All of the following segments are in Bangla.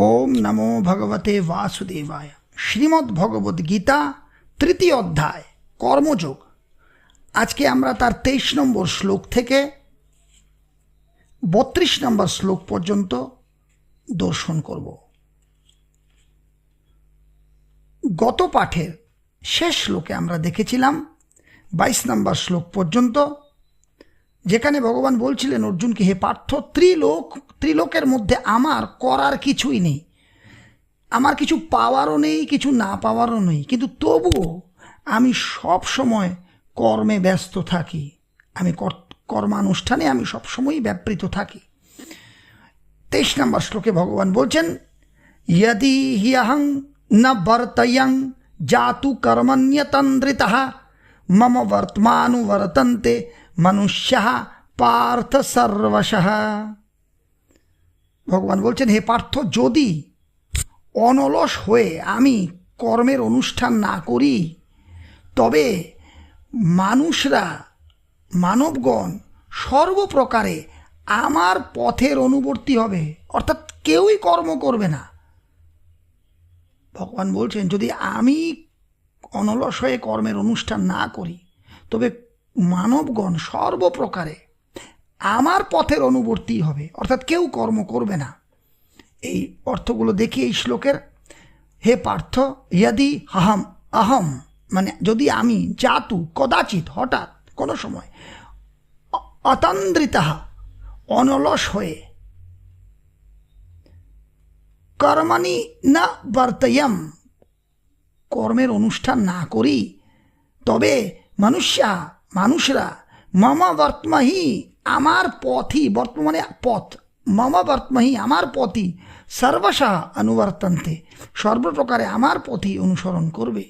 ওম নমো ভগবতে বাসুদেবায়। শ্রীমদ্ ভগবদ গীতা তৃতীয় অধ্যায়, কর্মযোগ। আজকে আমরা তার তেইশ নম্বর শ্লোক থেকে বত্রিশ নম্বর শ্লোক পর্যন্ত দর্শন করব। গত পাঠের শেষ শ্লোকে আমরা দেখেছিলাম, বাইশ নম্বর শ্লোক পর্যন্ত যেখানে ভগবান বলছিলেন অর্জুনকে হে পার্থ? ত্রিলোক, ত্রিলোকের মধ্যে আমার করার কিছুই নেই। আমার কিছু পাওয়ারও নেই, কিছু না পাওয়ারও নেই। কিন্তু তবুও আমি সব সময় কর্মে ব্যস্ত থাকি। আমি কর্মানুষ্ঠানে আমি সবসময়ই ব্যাপৃত থাকি। তেইশ নম্বর শ্লোকে ভগবান বলছেন, ইয়দি হিয়াহং না বর্তয়ং জাতু কর্মণ্যতন্দ্রিতা, মম বর্তমানু বর্তন্তে মনুষ্যः পার্থ সর্বশः ভগবান বলছেন হে পার্থ, যদি অনলস হয়ে আমি কর্মের অনুষ্ঠান না করি, তবে মানুষরা, মানবগণ সর্বপ্রকারে আমার পথের অনুবর্তী হবে। অর্থাৎ কেউই কর্ম করবে না। ভগবান বলছেন, যদি আমি অনলস হয়ে কর্মের অনুষ্ঠান না করি, তবে মানবগণ সর্বপ্রকারে আমার পথের অনুবর্তী হবে। অর্থাৎ কেউ কর্ম করবে না। এই অর্থগুলো দেখি এই শ্লোকের। হে পার্থ, ইয়াদি আহম আহম মানে যদি আমি, জাতু, কদাচিৎ, হঠাৎ, কোনো সময় অতন্দ্রিতাহা অনলস হয়ে কর্মানি না বর্তয়ম, কর্মের অনুষ্ঠান না করি, তবে মনুষ্যা মানুষরা, মামা বর্তমাহি আমার পথই বর্তমানে পথ, মামা বর্তমাহি আমার পথই সর্বশা অনুবর্তন্তে, সর্বপ্রকারে আমার পথই অনুসরণ করবে।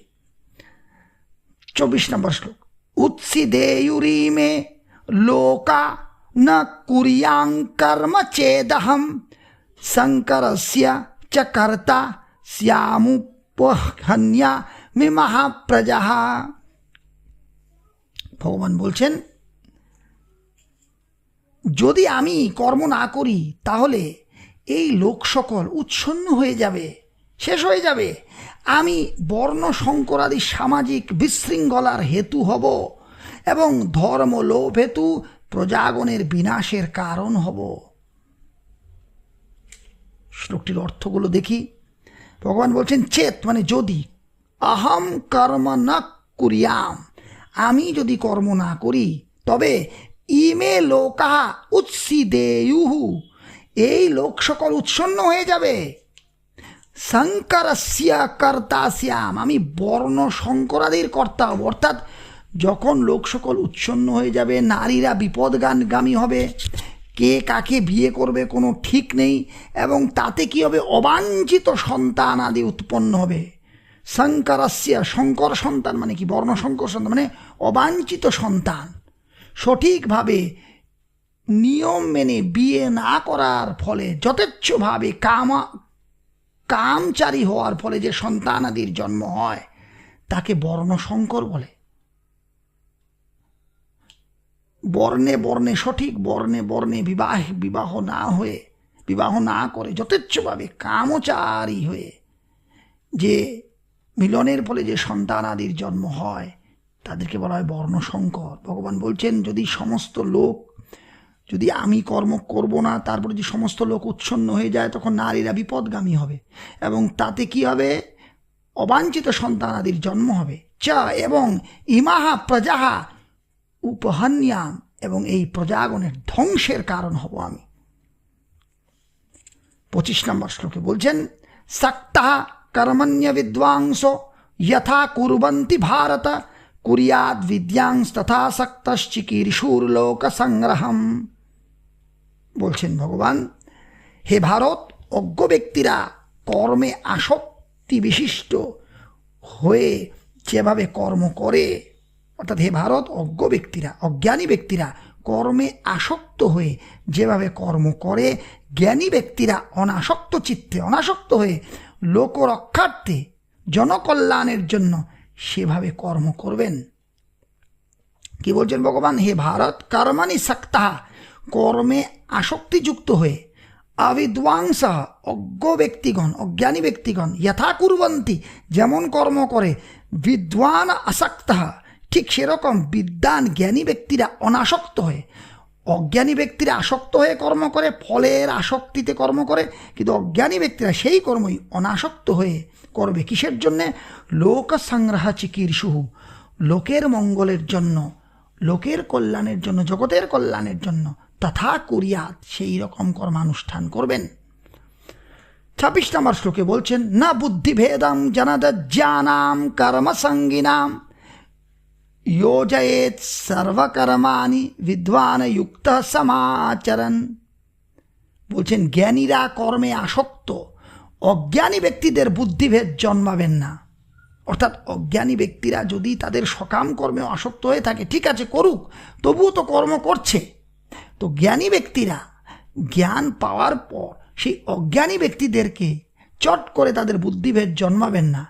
চব্বিশ নম্বর শ্লোক। উৎসিদেয়ুরি মে লোকা ন কুরিয়াং কর্ম চেদহম, শঙ্করস্য চ কর্তা শ্যামুপহন্যা মে মহাপ্রজা। ভগবান বলছেন, যদি আমি কর্ম না করি, তাহলে এই লোক সকল উচ্ছন্ন হয়ে যাবে, শেষ হয়ে যাবে। আমি বর্ণ সংকরাদি সামাজিক বিশৃঙ্খলার হেতু হব এবং ধর্ম লোভ হেতু প্রজাগণের বিনাশের কারণ হব। শ্লোকটির অর্থগুলো দেখি। ভগবান বলছেন, চেত মানে যদি, আহম কর্ম না কুরিয়াম। আমি যদি কর্ম না করি, তবে ইমে লোকা উৎসিদেয়ুহু এই লোক সকল উৎসন্ন হয়ে যাবে। শঙ্করস্যা কর্তাস্যাম, আমি বর্ণ শঙ্করাদির কর্তা হব অর্থাৎ যখন লোক সকল উচ্ছন্ন হয়ে যাবে, নারীরা বিপদগানগামী হবে, কে কাকে বিয়ে করবে কোনো ঠিক নেই, এবং তাতে কি হবে? অবাঞ্ছিত সন্তান আদি উৎপন্ন হবে। শঙ্করস্যা, শঙ্কর সন্তান মানে কি? বর্ণ শঙ্কর সন্তান মানে অবাঞ্ছিত সন্তান। সঠিকভাবে নিয়ম মেনে বিয়ে না করার ফলে, যথেচ্ছভাবে কামা, কামচারী হওয়ার ফলে যে সন্তানাদির জন্ম হয়, তাকে বর্ণশঙ্কর বলে। বর্ণে বর্ণে সঠিক, বর্ণে বর্ণে বিবাহ বিবাহ না হয়ে, বিবাহ না করে, যথেচ্ছভাবে কামচারী হয়ে যে মিলনের ফলে যে সন্তানাদির জন্ম হয়, তাদেরকে বলা হয় বর্ণশঙ্কর। ভগবান বলছেন, যদি সমস্ত লোক, যদি আমি কর্ম করব না, তারপরে যদি সমস্ত লোক উচ্ছন্ন হয়ে যায়, তখন নারীরা বিপদগামী হবে। এবং তাতে কি হবে? অবাঞ্ছিত সন্তানাদির জন্ম হবে। চা, এবং ইমাহা প্রজাহা উপহান্যাম, এবং এই প্রজাগণের ধ্বংসের কারণ হব আমি। পঁচিশ নম্বর শ্লোকে বলছেন সক্তা কর্মণ্য বিদ্বাংস যথা কুর্বন্তি ভারত কুরিয়াদ বিদ্যাংস তথা লোক বলছেন ভগবান, হে ভারত, অজ্ঞ ব্যক্তিরা কর্মে আসক্তি বিশিষ্ট হয়ে যেভাবে কর্ম করে, অর্থাৎ হে ভারত, অজ্ঞ ব্যক্তিরা, অজ্ঞানী ব্যক্তিরা কর্মে আসক্ত হয়ে যেভাবে কর্ম করে, জ্ঞানী ব্যক্তিরা অনাসক্ত চিত্তে অনাসক্ত হয়ে লোকরক্ষার্থে জনকল্যাণের জন্য সেভাবে কর্ম করবেন। কি বলছেন ভগবান? হে ভারত কর্মানি সক্তা কর্মে আসক্তিযুক্ত হয়ে অবিদ্বাংস অজ্ঞ ব্যক্তিগণ, অজ্ঞানী ব্যক্তিগণ যথা কুরবন্তি যেমন কর্ম করে, বিদ্বান আসক্ত। ঠিক সেরকম বিদ্যান জ্ঞানী ব্যক্তিরা অনাসক্ত হয়ে অজ্ঞানী ব্যক্তিরা আসক্ত হয়ে কর্ম করে, ফলের আসক্তিতে কর্ম করে, কিন্তু অজ্ঞানী ব্যক্তিরা সেই কর্মই অনাসক্ত হয়ে করবে কিসের জন্যে? লোক সংগ্রহ চিকিৎসুহু লোকের মঙ্গলের জন্য, লোকের কল্যাণের জন্য, জগতের কল্যাণের জন্য তথা করিয়া সেই রকম কর্মানুষ্ঠান করবেন। ছাব্বিশ নম্বর শ্লোকে বলছেন, না বুদ্ধিভেদম জনদজ্জানাম কর্মসঙ্গিনাম योजयेत् সর্বকর্মাণি বিদ্বান যুক্ত সমাচরণ বলছেন জ্ঞানীরা কর্মে আসক্ত অজ্ঞানী ব্যক্তিদের বুদ্ধিভেদ জন্মাবেন না অর্থাৎ অজ্ঞানী ব্যক্তিরা যদি তাদের সকাম কর্মে আসক্ত হয়ে থাকে ঠিক আছে করুক তবুও তো কর্ম করছে তো জ্ঞানী ব্যক্তিরা জ্ঞান পাওয়ার পর সেই অজ্ঞানী ব্যক্তিদেরকে চট করে তাদের বুদ্ধিভেদ জন্মাবেন না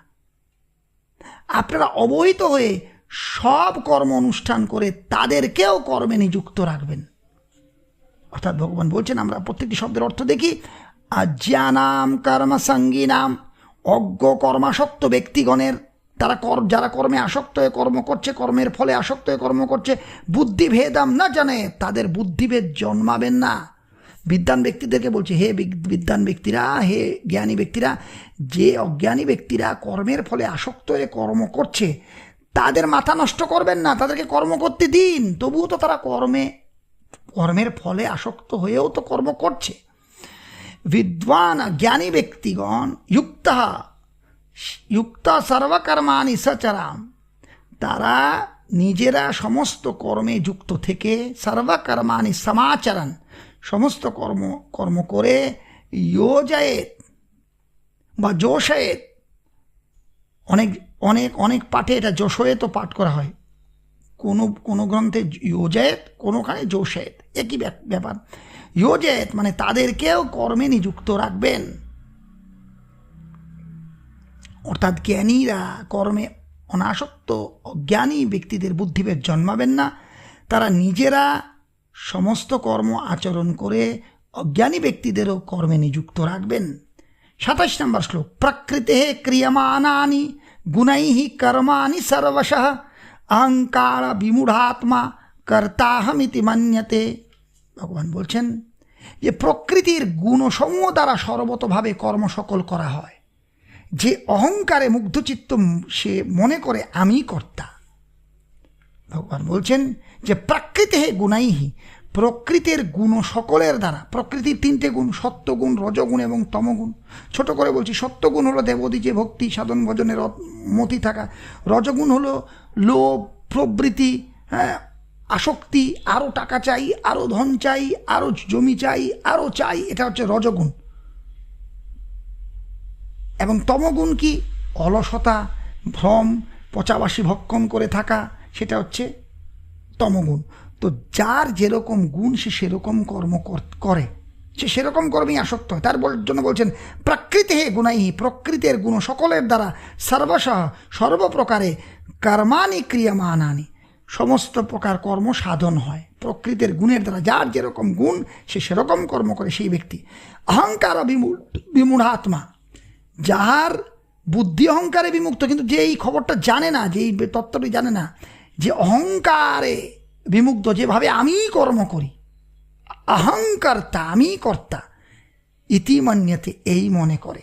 আপনারা অবহিত হয়ে সব কর্ম অনুষ্ঠান করে তাদেরকেও কর্মে নিযুক্ত রাখবেন। অর্থাৎ ভগবান বলছেন, আমরা প্রত্যেকটি শব্দের অর্থ দেখি। আজ্ঞানাম কর্মসঙ্গিনাম অজ্ঞ কর্মাসক্ত ব্যক্তিগণের, তারা কর, যারা কর্মে আসক্ত হয়ে কর্ম করছে, কর্মের ফলে আসক্ত হয়ে কর্ম করছে, বুদ্ধিভেদাম না জানে, তাদের বুদ্ধিভেদ জন্মাবেন না। বিদ্যান ব্যক্তিদেরকে বলছে, হে বিদ্যান ব্যক্তিরা, হে জ্ঞানী ব্যক্তিরা, যে অজ্ঞানী ব্যক্তিরা কর্মের ফলে আসক্ত হয়ে কর্ম করছে তাদের মাথা নষ্ট করবেন না, তাদেরকে কর্ম করতে দিন। তবুও তো তারা কর্মে, কর্মের ফলে আসক্ত হয়েও তো কর্ম করছে। বিদ্বান, জ্ঞানী ব্যক্তিগণ যুক্ত যুক্ত সর্বকর্মানি সচরাম। তারা নিজেরা সমস্ত কর্মে যুক্ত থেকে সর্বকর্মানি সমাচরণ, সমস্ত কর্ম কর্ম করে যোজয়েত বা যোশয়েত অনেক অনেক অনেক পাঠে এটা যশোয়েতও পাঠ করা হয়। কোনো কোনো গ্রন্থে যোজায়েত কোনোখানে যোশায়েত একই ব্যাপ- ব্যাপার। যোজায়েত মানে তাদেরকেও কর্মে নিযুক্ত রাখবেন। অর্থাৎ জ্ঞানীরা কর্মে অনাসক্ত, অজ্ঞানী ব্যক্তিদের বুদ্ধিভেদ জন্মাবেন না। তারা নিজেরা সমস্ত কর্ম আচরণ করে অজ্ঞানী ব্যক্তিদেরও কর্মে নিযুক্ত রাখবেন। সাতাশ নম্বর শ্লোক। প্রকৃতে ক্রিয়মাণানি গুণাই কর্মাণি সর্বশ অহংকার বিমূঢ়াত্মা কর্তাহমিতি মান্যতে ভগবান বলছেন যে প্রকৃতির গুণসমূহ দ্বারা সর্বতভাবে কর্ম সকল করা হয়। যে অহংকারে মুগ্ধচিত্ত সে মনে করে আমি কর্তা। ভগবান বলছেন যে প্রাকৃতে গুণাইহি প্রকৃতির গুণ সকলের দ্বারা, প্রকৃতির তিনটে গুণ, সত্যগুণ, রজগুণ এবং তমগুণ। ছোট করে বলছি, সত্যগুণ হলো দেবদী যে ভক্তি, সাধন ভজনের মতি থাকা। রজগুণ হলো লোভ, প্রবৃতি হ্যাঁ আসক্তি আরও টাকা চাই আরও ধন চাই আরও জমি চাই আরও চাই, এটা হচ্ছে রজগুণ। এবং তমগুণ কি? অলসতা, ভ্রম, পচাবাসী ভক্ষণ করে থাকা, সেটা হচ্ছে তমগুণ। তো যার যেরকম গুণ সে সেরকম কর্ম কর- সে সেরকম কর্মেই আসক্ত হয়। তার জন্য বলছেন, প্রকৃতি হে গুণাইহি, প্রকৃতির গুণ সকলের দ্বারা সর্বসহ সর্বপ্রকারে কর্মানি ক্রিয়মানানি সমস্ত প্রকার কর্ম সাধন হয়। প্রকৃতির গুণের দ্বারা যার যেরকম গুণ, সে সেরকম কর্ম করে সেই ব্যক্তি। অহংকার বিমূঢ় বিমূঢ়াত্মা যার বুদ্ধি অহংকারে বিমুক্ত, কিন্তু যে এই খবরটা জানে না, যে এই তত্ত্বটি জানে না, যে অহংকারে বিমুগ্ধ, যেভাবে আমি কর্ম করি। অহংকর্তা, আমি কর্তা। ইতিমান্যতে এই মনে করে।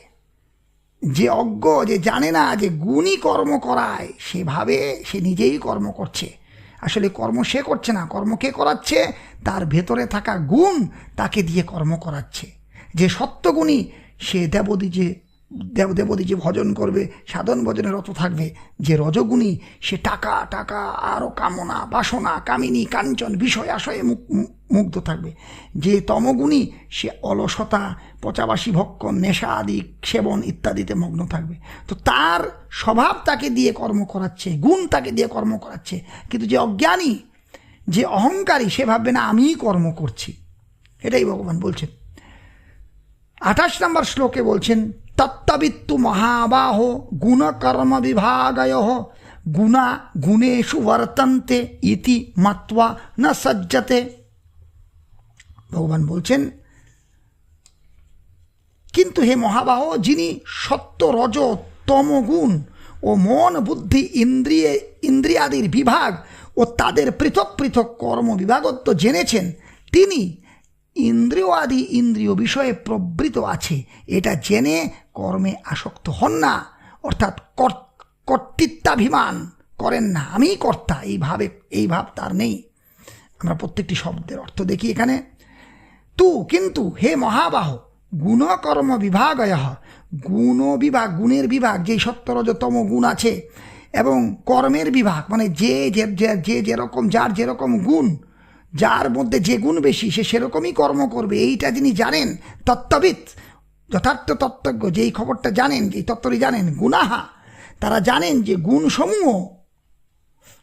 যে অজ্ঞ, যে জানে না যে গুণই কর্ম করায়, সেভাবে সে নিজেই কর্ম করছে। আসলে কর্ম সে করছে না, কর্ম কে করাচ্ছে? তার ভেতরে থাকা গুণ তাকে দিয়ে কর্ম করাচ্ছে। যে সত্যগুণী, সে দেবদী যে দেব দেবদী যে ভজন করবে, সাধন ভজনে রত থাকবে। যে রজগুণী, সে টাকা টাকা আরও কামনা, বাসনা, কামিনী, কাঞ্চন, বিষয়, আশয়ে মুগ্ধ থাকবে। যে তমগুণী, সে অলসতা, পচাবাসী ভক্ষণ, নেশা আদি, সেবন ইত্যাদিতে মগ্ন থাকবে। তো তার স্বভাব তাকে দিয়ে কর্ম করাচ্ছে, গুণ তাকে দিয়ে কর্ম করাচ্ছে। কিন্তু যে অজ্ঞানী, যে অহংকারী, সে ভাববে, না, আমিই কর্ম করছি। এটাই ভগবান বলছেন। আঠাশ নম্বর শ্লোকে বলছেন তত্ত্ববিত্তু মহাবাহ গুণকর্ম বিভাগয় গুণা গুণেশু বর্তন্তে ইতি মাত্বা না সজ্জতে ভগবান বলছেন কিন্তু হে মহাবাহ যিনি সত্য রজ তম গুণ ও মন বুদ্ধি ইন্দ্রিয়ে ইন্দ্রিয়াদির বিভাগ ও তাদের পৃথক পৃথক কর্ম বিভাগত্ব জেনেছেন তিনি ইন্দ্রিয় আদি ইন্দ্রিয় বিষয়ে প্রবৃত আছে। এটা জেনে কর্মে আসক্ত হন না। অর্থাৎ কর- কর্তৃত্বাভিমান করেন না। আমিই কর্তা। এই ভাবে, এই ভাব তার নেই। আমরা প্রত্যেকটি শব্দের অর্থ দেখি এখানে। তু কিন্তু হে মহাবাহ, গুণকর্ম বিভাগয়। গুণ বিভাগ, গুণের বিভাগ, যেই সত্তরজতম গুণ আছে। এবং কর্মের বিভাগ মানে যে- যে যেরকম, যার যেরকম গুণ যার মধ্যে যে গুণ বেশি, সে সেরকমই কর্ম করবে। এইটা যিনি জানেন তত্ত্ববিদ যথার্থ তত্ত্বজ্ঞ, যেই খবরটা জানেন, যেই তত্ত্বটি জানেন গুণাহা তারা জানেন যে গুণসমূহ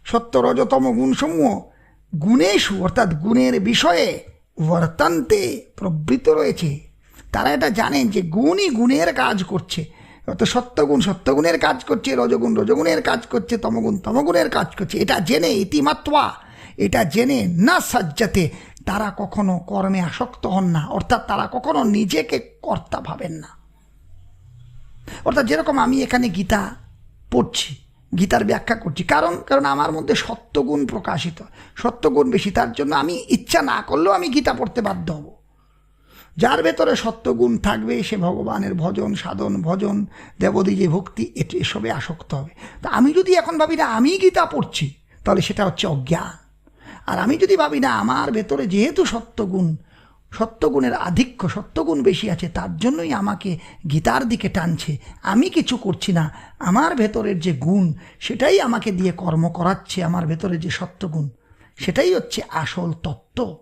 সত্য রজতম গুণসমূহ গুণেশু অর্থাৎ গুণের বিষয়ে বর্তান্তে প্রবৃত রয়েছে। তারা এটা জানেন যে গুণই গুণের কাজ করছে। অত সত্যগুণ, সত্যগুণের কাজ করছে, রজগুণ, রজগুণের কাজ করছে, তমগুণ, তমগুণের কাজ করছে। এটা জেনে ইতিমাত্রা এটা জেনে না সাজ্জাতে তারা কখনো কর্মে আসক্ত হন না। অর্থাৎ তারা কখনো নিজেকে কর্তা ভাবেন না। অর্থাৎ যেরকম আমি এখানে গীতা পড়ছি, গীতার ব্যাখ্যা করছি, কারণ কারণ আমার মধ্যে সত্যগুণ প্রকাশিত। সত্যগুণ বেশি, তার জন্য আমি ইচ্ছা না করলেও আমি গীতা পড়তে বাধ্য হব। যার ভেতরে সত্যগুণ থাকবে, সে ভগবানের ভজন, সাধন, ভজন দেবদী যে ভক্তি, এটি এসবে আসক্ত হবে। তা আমি যদি এখন ভাবি না, আমি গীতা পড়ছি, তাহলে সেটা হচ্ছে অজ্ঞান। আর আমি যদি ভাবি, না, আমার ভেতরে যেহেতু সত্যগুণ, সত্যগুণের আধিক্য, সত্যগুণ বেশি আছে, তার জন্যই আমাকে গীতার দিকে টানছে। আমি কিছু করছি না। আমার ভেতরের যে গুণ, সেটাই আমাকে দিয়ে কর্ম করাচ্ছে, আমার ভেতরে যে সত্যগুণ, সেটাই হচ্ছে আসল তত্ত্ব।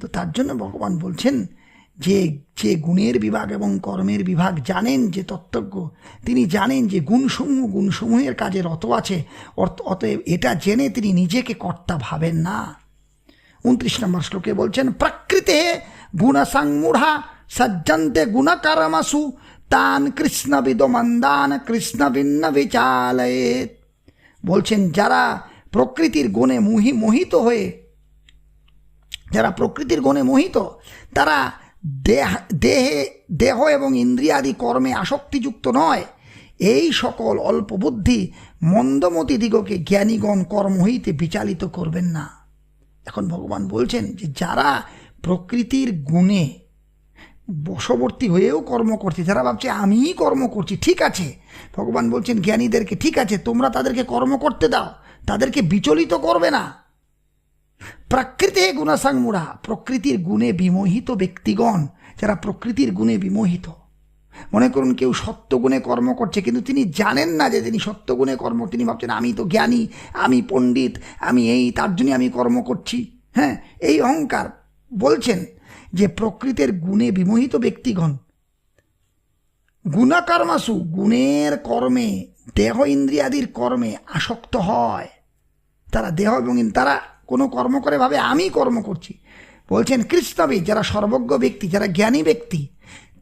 তো তার জন্য ভগবান বলছেন যে যে গুণের বিভাগ এবং কর্মের বিভাগ জানেন যে তত্ত্বজ্ঞ, তিনি জানেন যে গুণসমূহ, গুণসমূহের কাজে রত আছে অত- অতএব এটা জেনে তিনি নিজেকে কর্তা ভাবেন না। উনত্রিশ নম্বর শ্লোকে বলছেন, প্রকৃতে গুণসংমূঢ়া সজ্জন্তে গুণকর্মসু তান কৃষ্ণবিদ মন্দান কৃষ্ণভিন্ন বিচালয়ে বলছেন, যারা প্রকৃতির গুণে মোহি, মোহিত হয়ে, যারা প্রকৃতির গুণে মোহিত, তারা দেহ, দেহে, দেহ এবং ইন্দ্রিয়াদি কর্মে আসক্তিযুক্ত নয়। এই সকল অল্প বুদ্ধি মন্দমতি দিগকে জ্ঞানীগণ কর্ম হইতে বিচালিত করবেন না। এখন ভগবান বলছেন যে, যারা প্রকৃতির গুণে বশবর্তী হয়েও কর্ম করছে, যারা ভাবছে, আমিই কর্ম করছি, ঠিক আছে। ভগবান বলছেন, জ্ঞানীদেরকে ঠিক আছে, তোমরা তাদেরকে কর্ম করতে দাও, তাদেরকে বিচলিত করবে না। প্রাকৃতে গুণাসাংমুড়া প্রকৃতির গুণে বিমোহিত ব্যক্তিগণ, যারা প্রকৃতির গুণে বিমোহিত। মনে করুন কেউ সত্যগুণে কর্ম করছে, কিন্তু তিনি জানেন না যে তিনি সত্যগুণে কর্ম। তিনি ভাবছেন, আমি তো জ্ঞানী, আমি পণ্ডিত, আমি এই, তার জন্য আমি কর্ম করছি। হ্যাঁ এই অহংকার। বলছেন যে প্রকৃতির গুণে বিমোহিত ব্যক্তিগণ, গুণাকর্মাসু, গুণের কর্মে, দেহ ইন্দ্রিয়াদির কর্মে আসক্ত হয়। তারা দেহ এবং তারা কোনো কর্ম করে ভাবে, আমি কর্ম করছি। বলছেন কৃষ্ণবিদ যারা সর্বজ্ঞ ব্যক্তি, যারা জ্ঞানী ব্যক্তি,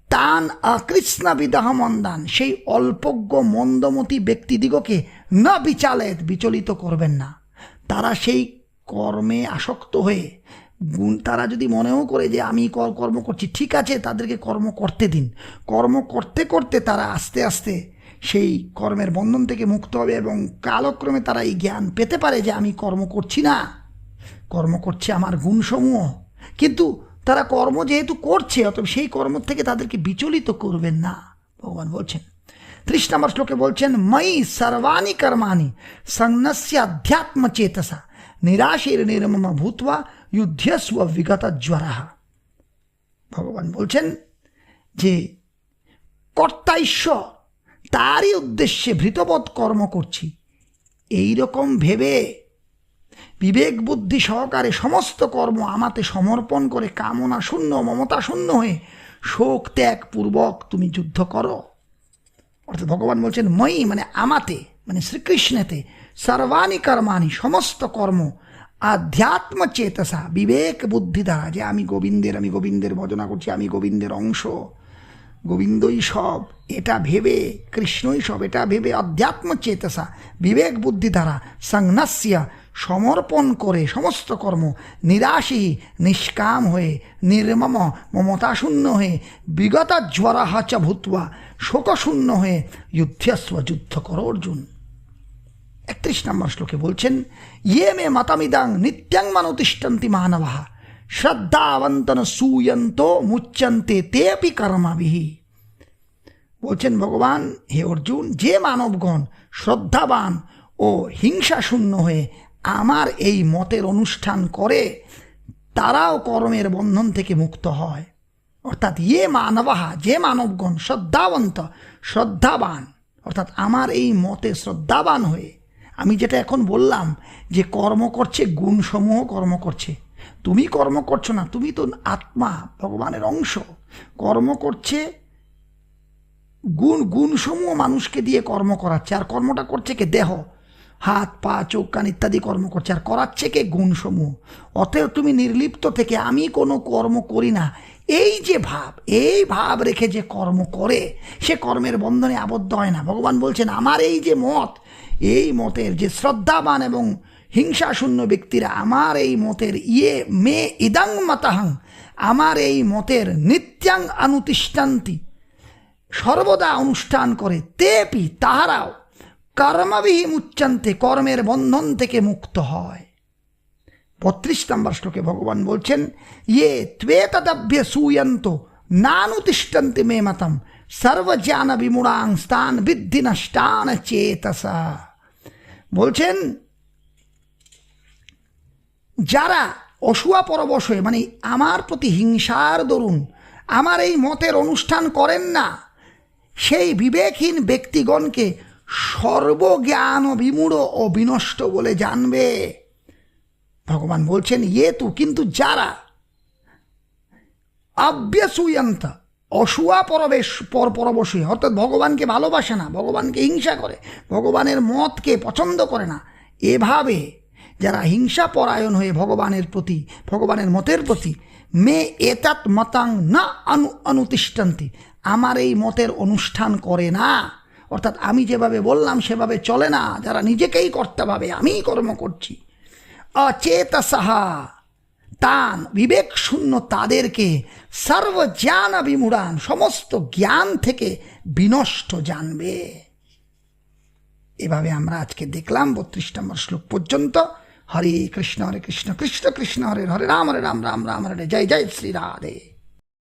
তান অকৃষ্ণবিদাহ মন্দান সেই অল্পজ্ঞ, মন্দমতি ব্যক্তিদিগকে না বিচালেত বিচলিত করবেন না। তারা সেই কর্মে আসক্ত হয়ে, গুণ, তারা যদি মনেও করে যে আমি কর- কর্ম করছি, ঠিক আছে, তাদেরকে কর্ম করতে দিন। কর্ম করতে করতে তারা আস্তে আস্তে সেই কর্মের বন্ধন থেকে মুক্ত হবে এবং কালক্রমে তারা এই জ্ঞান পেতে পারে যে আমি কর্ম করছি না। কর্ম করছে আমার গুণসমূহ। কিন্তু তারা কর্ম যেহেতু করছে, অতএব সেই কর্ম থেকে তাদেরকে বিচলিত করবেন না। ভগবান বলছেন, ত্রিশ নম্বর শ্লোকে বলছেন, ময়ী সর্বাণী কর্মাণি সংনস্য অধ্যাত্ম চেতসা নিরাশের নির্মম ভূতবা যুদ্ধস্ব বিগত জ্বরা। ভগবান বলছেন যে কর্তা ঈশ্বর তারই উদ্দেশ্যে ভৃতবোধ কর্ম করছি। এই রকম ভেবে বিবেক বুদ্ধি সহকারে সমস্ত কর্ম আমাতে সমর্পণ করে কামনা শূন্য, মমতা শূন্য হয়ে শোক ত্যাগ পূর্বক তুমি যুদ্ধ করো। অর্থাৎ ভগবান বলছেন, মই মানে আমাতে মানে শ্রীকৃষ্ণেতে সর্বাণি কর্মাণি সমস্ত কর্ম আধ্যাত্ম চেতসা বিবেক বুদ্ধি দ্বারা, যে আমি গোবিন্দের আমি গোবিন্দের ভজনা করছি, আমি গোবিন্দের অংশ। গোবিন্দই সব, এটা ভেবে, কৃষ্ণই সব, এটা ভেবে অধ্যাত্ম চেতসা বিবেক বুদ্ধি দ্বারা সংন্যাস্য সমর্পণ করে সমস্ত কর্ম নিরাশী, নিষ্কাম হয়ে, নির্মম, মমতাশূন্য হয়ে, বিগত জ্বরাহ চ ভূত্বা, শোকশূন্য হয়ে যুদ্ধস্ব যুদ্ধ কর অর্জুন। একত্রিশ নম্বর শ্লোকে বলছেন ইয়ে মে মতমিদাং নিত্যাং মানতিষ্ঠন্তি মানবাহ শ্রদ্ধাবন্তন সুয়ন্ত মুচ্যন্তে তেপি কর্মাবিহি বলছেন ভগবান, হে অর্জুন, যে মানবগণ শ্রদ্ধাবান ও হিংসা শূন্য হয়ে আমার এই মতের অনুষ্ঠান করে তারাও কর্মের বন্ধন থেকে মুক্ত হয়। অর্থাৎ ইয়ে মানবাহা, যে মানবগণ শ্রদ্ধাবন্ত, শ্রদ্ধাবান, অর্থাৎ আমার এই মতে শ্রদ্ধাবান হয়ে, আমি যেটা এখন বললাম যে কর্ম করছে, গুণসমূহ কর্ম করছে। তুমি কর্ম করছ না, তুমি তো আত্মা, ভগবানের অংশ। কর্ম করছে, গুণ, গুণসমূহ মানুষকে দিয়ে কর্ম করাচ্ছে। আর কর্মটা করছে কে? দেহ। হাত, পা, চোখ, কান ইত্যাদি কর্ম করছে। আর করাচ্ছে কে? গুণসমূহ। অতএব তুমি নির্লিপ্ত থেকে আমি কোনো কর্ম করি না। এই যে ভাব, এই ভাব রেখে যে কর্ম করে, সে কর্মের বন্ধনে আবদ্ধ হয় না। ভগবান বলছেন, আমার এই যে মত, এই মতের যে শ্রদ্ধাবান এবং হিংসাশূন্য ব্যক্তিরা, আমার এই মতের ইয়ে মে ইদাং মাতাহাং, আমার এই মতের নিত্যাং আনুতিষ্ঠান্তি সর্বদা অনুষ্ঠান করে তেপি তাহারাও কর্মবিহীন উচ্চান্তে কর্মের বন্ধন থেকে মুক্ত হয় বত্রিশ নম্বর শ্লোকে ভগবান বলছেন ইয়ে ত্বেতদভ্য সুয়ন্ত নানুতিষ্ঠন্তি মে মতম, সর্বজ্ঞান বিমূঢ়াং স্থান বিদ্ধি নষ্টান চেতসা। বলছেন, যারা অসুয়া পরবশ হয়ে মানে আমার প্রতি হিংসার দরুন, আমার এই মতের অনুষ্ঠান করেন না, সেই বিবেকহীন ব্যক্তিগণকে সর্বজ্ঞান বিমূঢ় ও বিনষ্ট বলে জানবে। ভগবান বলছেন ইয়ে তু, কিন্তু যারা অভ্যসুয়ন্ত অসুয়া পরবেশ, পর পরবশী, অর্থাৎ ভগবানকে ভালোবাসে না, ভগবানকে হিংসা করে, ভগবানের মতকে পছন্দ করে না, এভাবে যারা হিংসা পরায়ণ হয়ে ভগবানের প্রতি, ভগবানের মতের প্রতি, মে এতাত মতাং না অনু অনুতিষ্ঠান্তি, আমার এই মতের অনুষ্ঠান করে না। অর্থাৎ আমি যেভাবে বললাম, সেভাবে চলে না। যারা নিজেকেই করতে ভাবে, আমিই কর্ম করছি। অচেতসাহা তান, বিবেক শূন্য তাদেরকে সর্বজ্ঞান বিমূঢ়ান, সমস্ত জ্ঞান থেকে বিনষ্ট জানবে। এভাবে আমরা আজকে দেখলাম বত্রিশ নম্বর শ্লোক পর্যন্ত। হরে কৃষ্ণ হরে কৃষ্ণ কৃষ্ণ কৃষ্ণ, হরে হরে রাম হরে রাম রাম রাম হরে, জয় জয়, শ্রী রাধে।